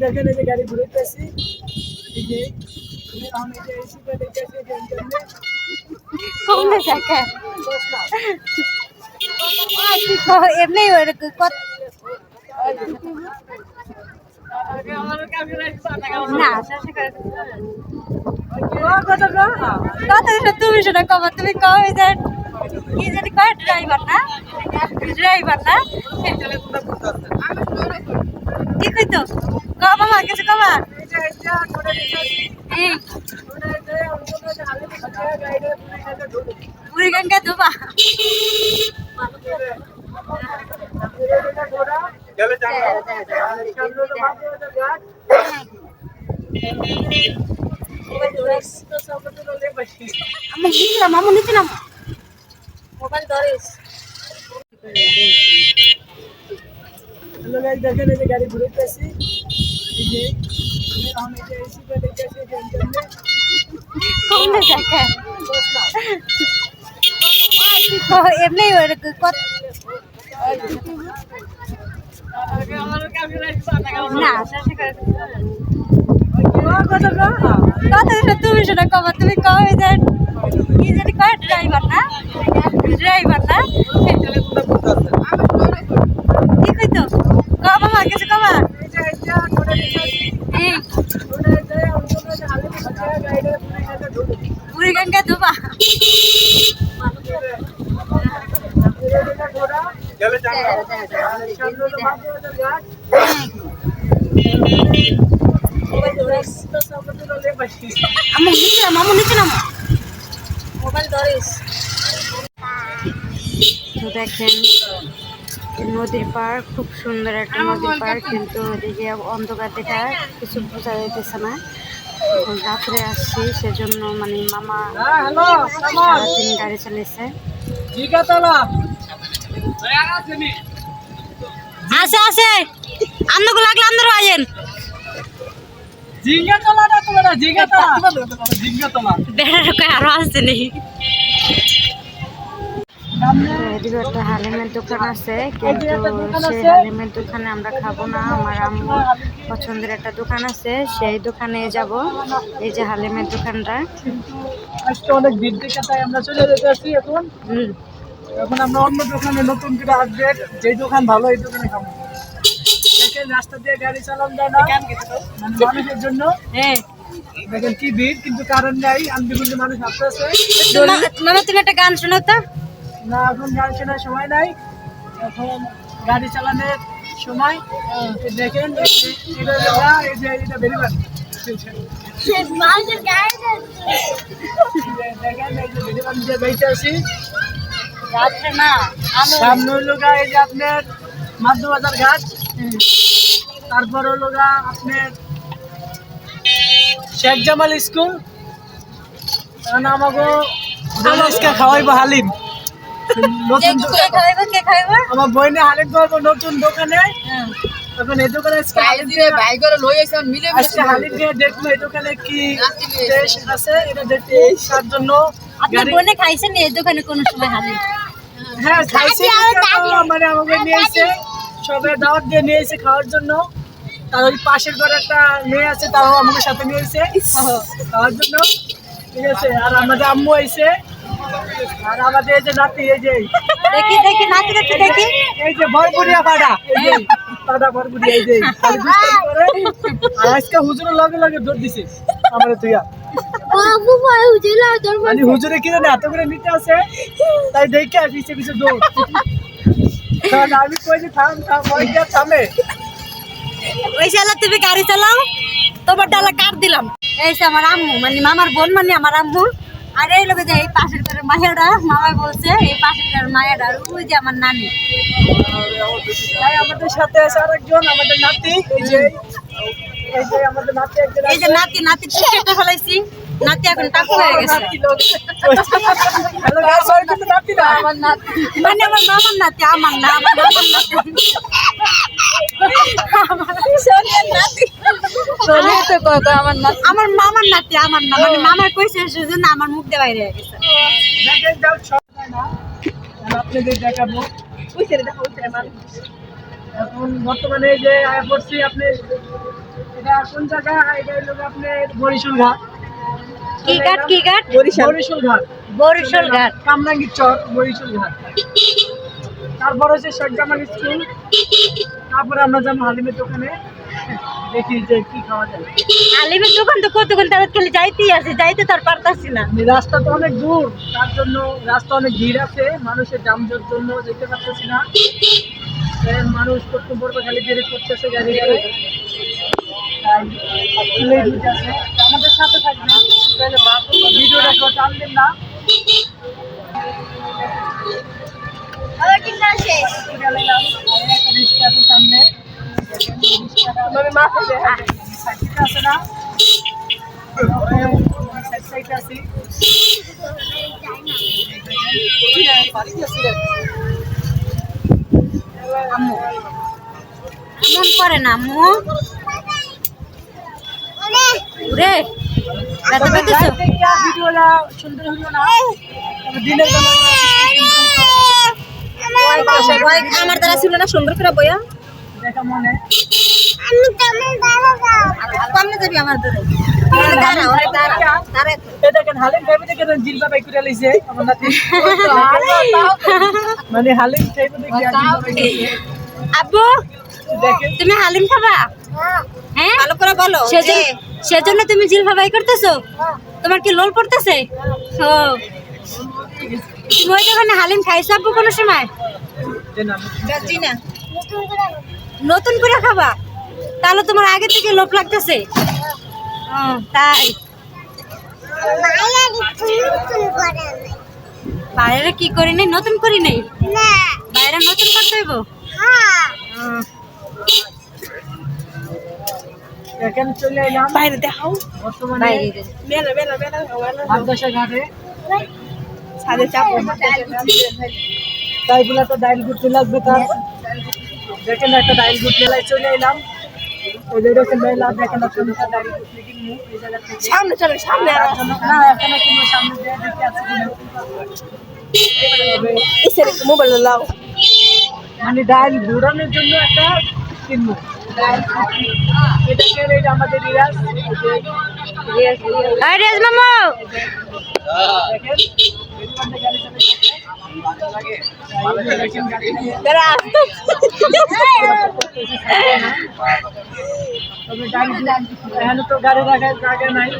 দেখেন এই যে গাড়ি ঘুরাইতেছি এই যে আমি যে এসিটা দেখতেছি যে কোন থাকে এমনি কত না। কত তুমি শোনা কমা তুমি কমে যান কি জানি কয় ড্রাইভার না ড্রাইভার না কি কইতো কমা মা কিছু কমা এই। যে এটা করে দিতেছি এই ওটা যে অন্য যে হালে খাচ্ছে গাড়িটা পুরো এটা ঢুকে বুড়ি গঙ্গা দুবা এটা ঘোড়া সামনে তো বাপরে ওটা গাছ তো সামনে তো লে বসি আমি নিছিলাম আমি নিছিলাম মোবাইল ধরিস হ্যালো গাইস দেখেন এই যে গাড়ি ঘুরাইতেছি এই যে আমি যে এসিটা দেখতেছি যে ইন্টারনেট কমে থাকে এমনি ওরকম কত না শেষ করে কথা তুমি শোনা কমা তুমি কমে যান কি জানি কয় ড্রাইভার না ড্রাইভার না কি কইতো কমা মা কিছু যে যে যে গাড়িটা পুরো গঙ্গা দুবা এটা ঘোড়া আমি মোবাইল ধরিস তো দেখেন নদীর পাড় খুব সুন্দর একটা নদীর পাড় কিন্তু ওদিকে অন্ধকার দেখা কিছু বোঝা যাইতেছে না। এখন রাত্রে আসছি সেজন্য মানে মামা হ্যাঁ হ্যালো কেমন সারাদিন গাড়ি চালিয়েছে জিগাতলা। আছে আছে আমনগো লাগলে আমনের আইন জিঙ্গাতলা না তোমরা জিঙ্গাতলা জিঙ্গাতলা বেড়ার কয় আরও আসছে নেই এদিকে একটা হালিমের দোকান আছে কিন্তু সেই হালিমের দোকানে আমরা খাব না আমার আম্মু পছন্দের একটা দোকান আছে সেই দোকানে যাব। এই যে হালিমের দোকানটা। আজকে অনেক ভিড় দেখে তাই আমরা চলে যেতে আসছি এখন। হুম। এখন আমরা অন্য দোকানে নতুন করে আপডেট যেই দোকান ভালো এই দোকানে খাব। রাস্তা দিয়ে গাড়ি চালান যায় না। মানে মানুষের জন্য। হ্যাঁ। দেখেন কি ভিড় কিন্তু কারণ নাই আনবিগুলি মানুষ আসতেছে মামা তুমি একটা গান শোনাও তো। না এখন গাড়ি চেনার সময় নাই। এখন গাড়ি চালানোর সময় দেখেন এটা এই যে এটা বেরিবান সামনে হলো গা এই যে আপনার মাধ্যবাজার ঘাট। তারপর হলো গা আপনার শেখ জামাল স্কুল। আমাকে আজকে খাওয়াইবো হালিম। নতুন দোকান- খাইব কে খাইব আমার বইনে হালিম খাওয়াবো নতুন দোকানে। এখন এই দোকানে আজকে হালিম দিয়ে- আজকে হালিম দিয়ে দেখব এই দোকানে কি টেস্ট আছে এটা দেখতে তার জন্য আপনার গাড়ি- খাইছেন এই দোকানে কোনো সময় হালি হ্যাঁ খাইছে মানে আমাকে নিয়েছে সবাই দাওয়াত দিয়ে নিয়ে এসে খাওয়ার জন্য। তার ওই পাশের ঘরে একটা মেয়ে আছে তাও আমাকে সাথে নিয়ে এসে খাওয়ার জন্য। ঠিক আছে আর আমাদের আম্মু আইছে আর আমাদের এই যে নাতি এই যে দেখি দেখি নাচি দেখি দেখি। এই যে ভরপুরিয়া পাড়া এই যে পাড়া ভরপুরিয়া এই যে আর আজকে হুজুরের লগে লগে দৌড় দিছে আমার তুইয়া মানে হুজুরে কি জানে এত করে নিতে আছে তাই দেখে আসি পিছে পিছে দৌড়। আমি কই থাম থাম ওই যে থামে। ওই শালা তুমি গাড়ি চালাও তোমার ডালা কাট দিলাম। এই আমার আম্মু মানে মামার বোন মানে আমার আম্মু। আর এই লোকে যে এই পাশের ঘরের মায়াটা মামাই বলছে এই পাশের ঘরের আর ওই যে আমার নানি। তাই আমাদের সাথে আছে আরেকজন আমাদের নাতি এই যে এই যে আমাদের নাতি একজন এই যে নাতি নাতি কেটে ফেলাইছি। নাতি এখন টাকু হয়ে গেছে। না আমার মানে আমার মামার নাতি আমার না আমার মামার নাতি। সোনিয়ার নাতি। সোনিয়া তো কত আমার মামার নাতি আমার না। মানে মামার কইছে সেজন্য আমার মুখ দিয়ে বাইরে হয়ে গেছে। আপনাদের দেখাবো। ওই দেখো ওই এখন বর্তমানে যে আয়া পড়ছি আপনি এটা কোন জায়গা এটা হলো আপনি বরিশাল ঘাট। কি ঘাট কি ঘাট? বরিশাল। ঘাট। বরিশাল ঘাট। কামরাঙ্গীর চর বরিশাল ঘাট। তারপর হচ্ছে শেখ জামাল স্কুল। তারপরে আমরা যাব হালিমের দোকানে। দেখি যে কি খাওয়া যায়। আলিমের দোকান তো কতক্ষণ তাদের খালি যাইতেই আছে যাইতে তার পারতাছি না। মানে রাস্তা তো অনেক দূর তার জন্য রাস্তা অনেক ভিড় আছে মানুষের জামজট জন্য যেতে পারতেছি না। মানুষ করতে পড়বে খালি বেড়ে করতেছে গাড়ি গাড়ি late হইতাছে। আমাদের সাথে থাকবেন। ভিডিওটা কেউ টানবেন না। এটা নিলাম। আর একটা রিক্সা আছে সামনে আছে না? সাইড সাইড আছে। আম্মু। এমন করে না আম্মু। রে ব্যথা পেতেছো? সুন্দর হলো না। দিনের আমার দ্বারা ছিল না সুন্দর করে বইয়া। দেখা মনে। সামনে যাবি আমার ধরে দাঁড়া ওরে দাঁড়া দাঁড়া এ দেখেন হালিম খাইবে দেখে জিলবা বাই করে লইছে। আমার নাতি। হালিম খাইবে দেখে আর জিলবা বাই করেছে। আব্বু দেখেন তুমি হালিম খাবা? হ্যাঁ? ভালো করে বলো সেজন্য সেজন্য তুমি জিলফা বাই করতেছো? তোমার কি লোল পড়তেছে? ও। তুমি ওই দোকানে হালিম খাইছো আপু কোনো সময়? নতুন করে খাবা? তাহলে তোমার আগে থেকে লোভ লাগতেছে। তাই। বাইরে কি করি নাই? নতুন করি নাই? বাইরে নতুন করতে হইব? ও, দেখেন চলে এলাম। বাইরে দেখাও। বর্তমানে বাইরে মেলা মেলা মেলা মাদ্রাসা ঘাটে। সাদে চাপ। তাই বলে তো ডাইল ঘুরতে লাগবে তার। দেখেন একটা ডাইল ঘুরতে মেলায় চলে এলাম। সামনে চলে সামনে না এখানে কিনবো সামনে মোবাইল লাও। মানে ডাইল ঘোরানোর জন্য একটা এটাকে আমাদের রিয়াজ? মামু! তবে গাড়ি তো গাড়ি রাখার জায়গা নাই।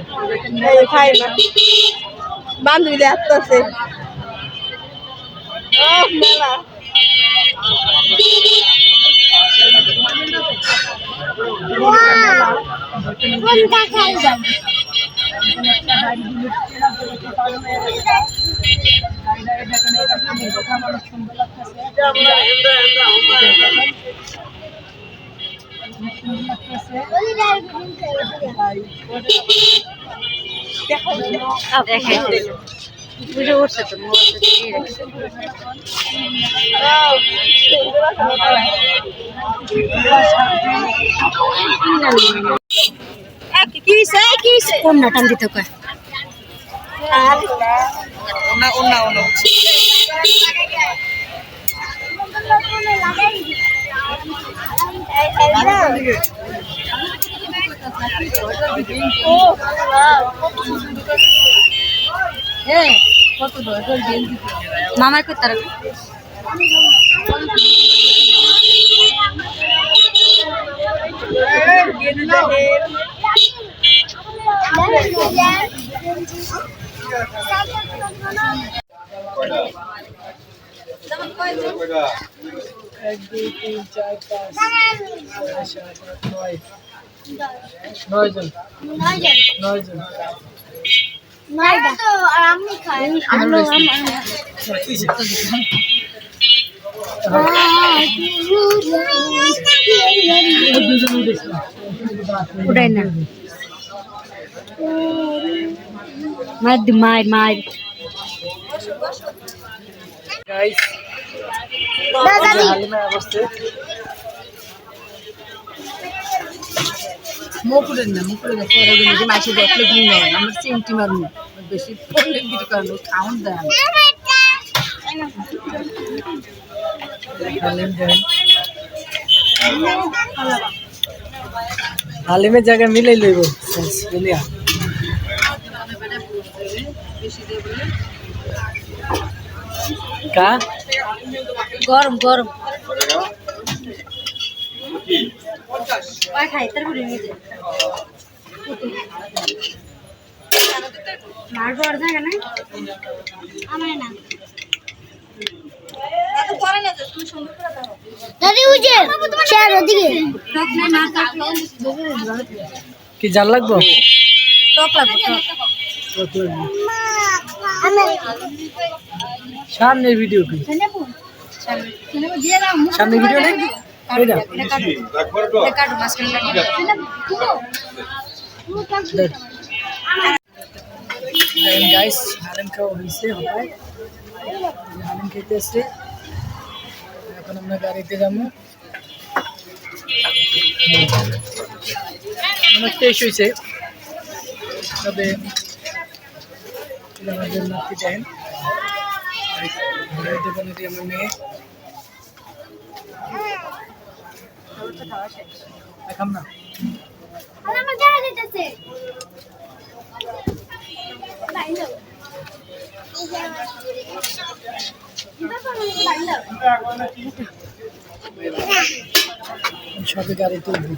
আসতেছে। মেলা। দেখে বুঝে উঠছে তো মোবাইলটা দিয়ে রাখছে। কি হইছে কি হইছে কোন না টান দিতে কয় ওনা মামাই কই তার এক দুই তিন চার পাঁচ ছয় সাত আট নয় নয় জন। নয় জন। দুজন উঠেছিলাম উড়াই না। মার মার মার গাইস মুকুরের না মাসে দেখলে ঘুম আমার চিমটি মারমু বেশি পড়লে বিক্রি করানো খাউন দেয় না। হালিম দেন হালিমের জায়গায় মিলাই লইব দুনিয়া। কা? গরম গরম। খাই তারপরে নিজে মারবো আর জায়গা নাই আমার না না কি জাল লাগবো টক লাগবে টক সামনে ভিডিও কি সামনে ভিডিও নেই এইটা কাটু কাটু গাইস হালিম খাওয়া হয়েছে হঠাৎ হালিম খেতে আসছে এখন আমরা গাড়িতে যাব অনেক টেস্ট হয়েছে তবে আমাদের নাতি দেন দোকানে দিয়ে আমার মেয়ে দেখাম না সবে গাড়ি তুলবো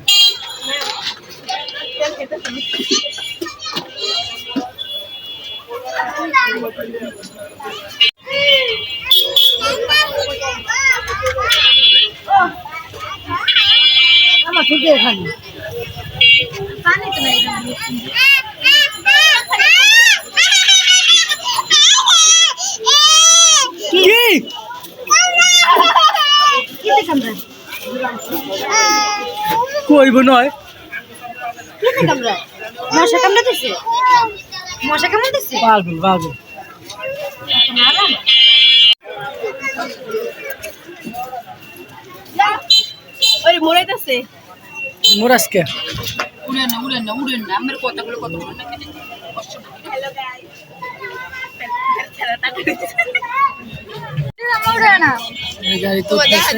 আমার ঠিক এখানে পানি তো নাই কি কি দেখাম রে কইব নয়। মশা কামড়াতেছে মশা কামড়াতেছে পাগল পাগল ওই উড়েন না উড়েন না উড়েন না। আমার কথাগুলো কত বড় না এই গাড়ি তো তো তো তো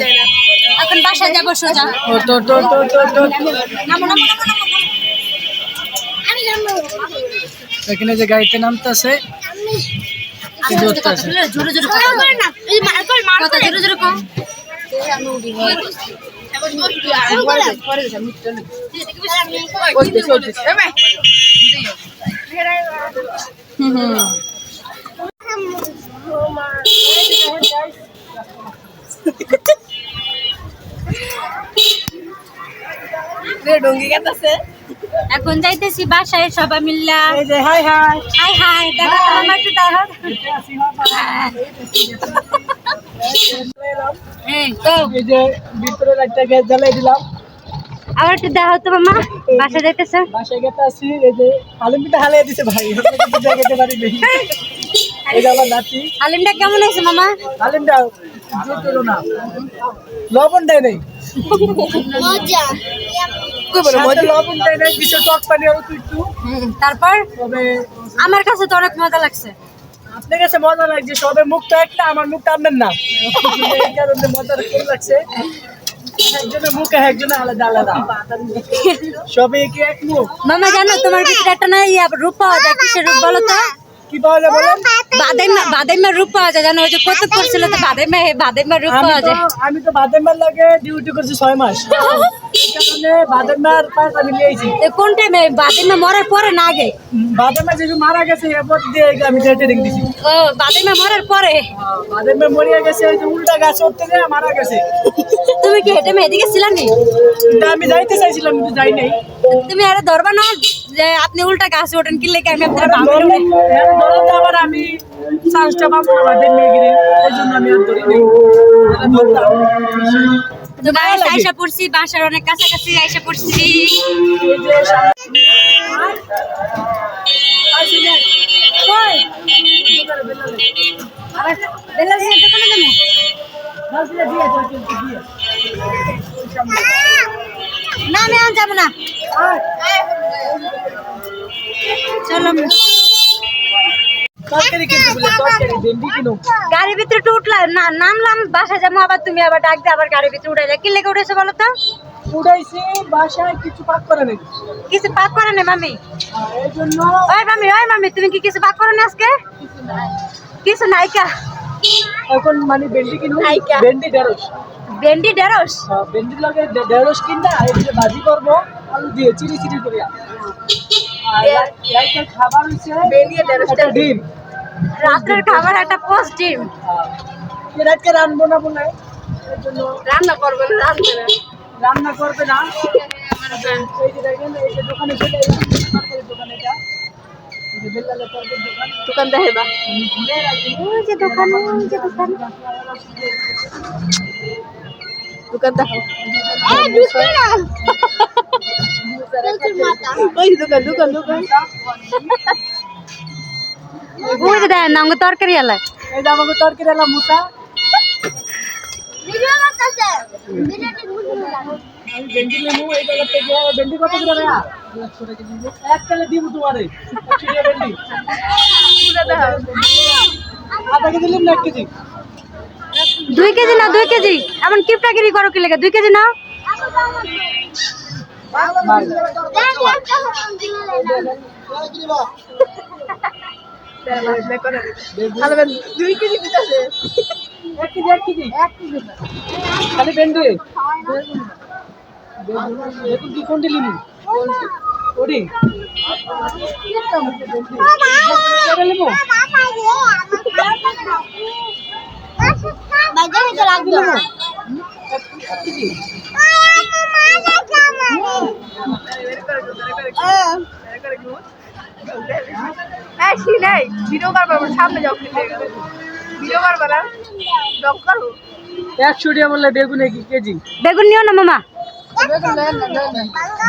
নামো নামো আমি জানব এখানে যে গাড়িতে নামতেছে জোরে জোরে কম ডঙ্গি এখন যাইতেছি বাসায় সবাই মিল্লা। এই হাই হাই। হাই হাই দেখা আমার একটু আবার একটু দেখা হতো মামা। যাইতেছে? বাসায় গেতে আসি এই যে আলম পিঠা হালিয়ে দিছে ভাই। আমরা পারি এই যে আমার নাতি। আলিমটা কেমন হয়েছে মামা? আলিমটা লবণ দেয় নেই। মজা। সাথে লবণ দেয় নেই কিছু টক পানি অল্প একটু। তারপর? আমার কাছে তো অনেক মজা লাগছে। আপনার কাছে মজা লাগছে সবে মুখটা একটা আমার মুখটা আপনার না। এই কারণে মজা লাগছে। একজনের মুখে একজনের আলাদা আলাদা। সবে কি এক মুখ। মামা জানো তোমার ভিতরে একটা না ইয়া রূপ পাওয়া যায় কিসের রূপ বলো তো? কি পাওয়া যায় বলেন? বাদাইমা বাদাইমা রূপ পাওয়া যায় জানো ওই যে কত পড়ছিল তো বাদাইমা বাদাইমা রূপ পাওয়া যায়। আমি তো বাদেমার লাগে ডিউটি করছি ছয় মাস। কারণে আমি নিয়েছি। তো কোন টাইমে বাদাইমা মরার পরে না আগে? যেহেতু মারা গেছে এরপর দিয়ে আমি ট্রেনিং দিছি। ও বাদাইমা মরার পরে? মরিয়া গেছে ওই যে উল্টা গাছ উঠতে যায় মারা গেছে। তুমি কি হেঁটে এদিকে ছিলা নি? আমি যাইতে চাইছিলাম কিন্তু যাই নাই। তুমি আরে ধরবা না যে আপনি উল্টা গাছে ওঠেন কি লেগে আমি আপনার আবার আমি চান্সটা পাবো না বাদের মেয়ে এই জন্য আমি আর ধরি তো আইসা পড়ছি বাসার অনেক কাছাকাছি আইসা পড়ছি। বেলা দিয়ে দোকানে যাব দিয়ে। দিয়ে। না আমি আর যাব না। চলো। গাড়ির ভিতরে উঠলাম না নামলাম যাব আবার তুমি আবার ডাক দিয়ে আবার গাড়ির ভিতরে কি লেগে উঠেছো বলো তো? বাসায় কিছু পাক করে নাকি কিছু পাক করে না মামি? ওই মামি ওই মামি তুমি কি কিছু পাক করো না আজকে? কিছু নাইকা। এখন মানে। ঢেঁড়স। ভেন্ডি ঢেঁড়স ভেন্ডির লগে ঢেঁড়স কিনবা এদিকে ভাজি করব আলু দিয়ে চিলি চিলি করিয়া। আর খাবার হচ্ছে একটা ডিম। রাত্রের খাবার একটা পোস্ট ডিম। হ্যাঁ। রাতকে রানবো না বলে রান্না করবে না রান্না না রান্না করবে না। এই যে দেখেন এই যে দোকানে চলে দোকান এটা। এই যে বেল্লালের তরকারির দোকান দোকান দেখে বা আমি ঘুরে রাখি ওই যে দোকান ওই যে দোকান দোকান দেখো এই দুটো না দুটোর মাথা ওই দোকান দোকান দোকান ওই যে দেন আমাকে তরকারি আলায় এই যে আমাকে তরকারি এলাম মুসা ভিডিও করতেছে ভিডিওটি বুঝুন না আমি ভেন্ডি নেব এই জায়গা থেকে ভেন্ডি কত করে না এক তালে দিব তোমারে ভেন্ডি। আধা কেজি নিলাম না এক কেজি। দুই কেজি না দুই কেজি। এমন কিপটাগিরি করো কি লেগে? দুই কেজি নাও। দুই কেজি এক কেজি এক কেজি। খালি ভেন্ডি। একশো টাকা বললে বেগুন কেজি? বেগুন নিও না মামা।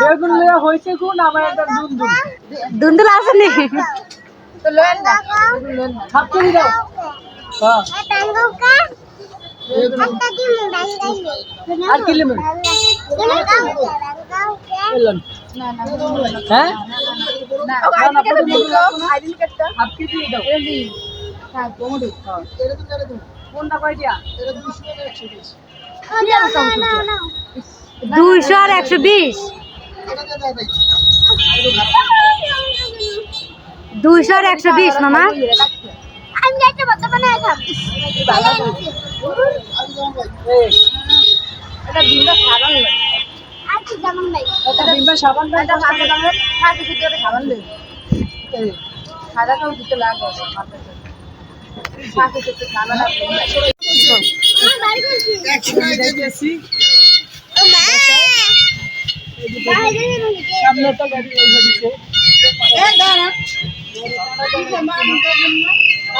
বেগুন লিয়া হয়েছে কোন আমার একটা দুন দুন দুন্দুল আসেনি হাফ কেজি দাও হ্যাঁ আর কি লিমু এলাম হ্যাঁ দাও কোনটা কয়টা দুইশো আর একশো বিশ দুইশো আর একশো বিশ মামা আমি একটা বাচ্চা বানাই খাম এই আর কি যেমন ভাই একটা ডিম্বা সাবান দাও দশ টাকা দামের। এই, আমার বাড়ি করছি আমি দেখতেছি ও মা বাইরে সামনে তো গাড়ি রেখে দিছে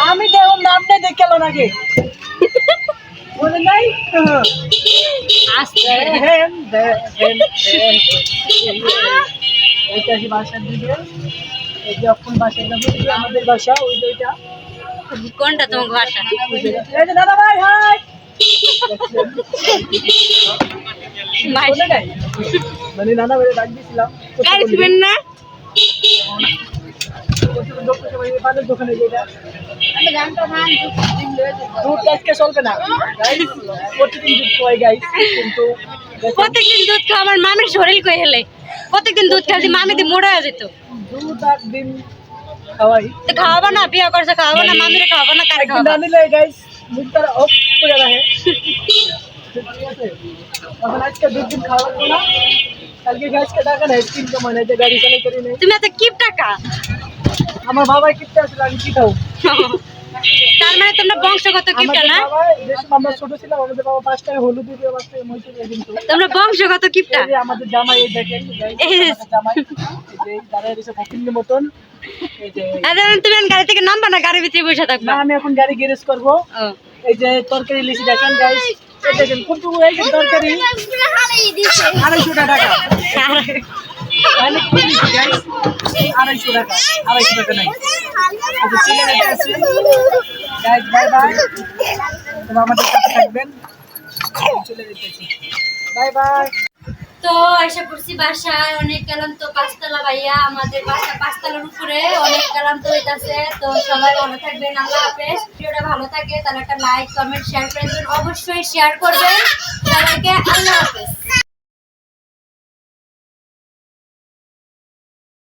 আমি দেখুন নামটা দেখে এলো নাকি নাই আসছে দেখেন দেখেন এইটা কি বাসার দিকে এই যে অক্ষণ বাসার নাম এই যে আমাদের বাসা ওই কোনটা তোমার বাসা দাদা ভাই হাই! মনে নানা ভাই ডাক দিয়েছিলাম। গাড়ি ছিবেন না? দোকানে যেটা দুধ আজকে চলবে না। প্রতিদিন দুধ খাওয়াই গাইস কিন্তু প্রত্যেকদিন দুধ খাওয়া আমার মামির শরীর কই হেলে? প্রত্যেকদিন দুধ দিয়ে মামি দিয়ে মোড়া হয়ে যেত। দুধ আর দিন খাওয়াই। খাওয়াবো না বিয়া করছে খাওয়াবো না মামিরে খাওয়াবো না কারে খাওয়াবো? না গাইস মুখটা অফ করে রাখে ঠিক আছে এখন আজকে দিন খাওয়া লাগবে না। কালকে গাছকে টাকা নেই তিন কমানে যে গাড়ি চালাই করি নেই। তুমি এত কিপ টাকা? আমার আসলে আমি কি খাও তার মানে তোমরা বংশগত কিপটা না? বাবা আমরা ছোট ছিলাম আমাদের বাবা পাঁচ টাকা হলুদ দিয়ে পাঁচ টাকা মহিষ দিয়ে কিন্তু। তোমরা বংশগত কিপটা? আমাদের জামাই এই দেখেন জামাই যে দাঁড়ায় রয়েছে ফকিন্নের মতন। তুমি গাড়ি থেকে নামবা না? ভিতরে বসে থাকবা। আমি এখন গাড়ি গ্যারেজ করব। এই যে তরকারি লিচি দেখেন গাইস দেখেন কোনটু এই যে তরকারি? আড়াইশো টাকা। তাহলে কি আড়াইশো টাকা আড়াইশো টাকা নাই। আচ্ছা গাইস বাই বাই তোমরা আমাদের থাকবেন। চলে যেতেছি। বাই বাই তো এসে পড়ছি বাসায় অনেক গেলাম তো পাঁচতলা ভাইয়া, আমাদের বাসা পাঁচতলার উপরে অনেক গেলাম তো হইতাছে। তো সবাই ভালো থাকবেন, আল্লাহ হাফেজ। ভিডিওটা ভালো থাকে তাহলে একটা লাইক কমেন্ট শেয়ার করে দেবেন অবশ্যই শেয়ার করবেন। সবাইকে আল্লাহ হাফেজ।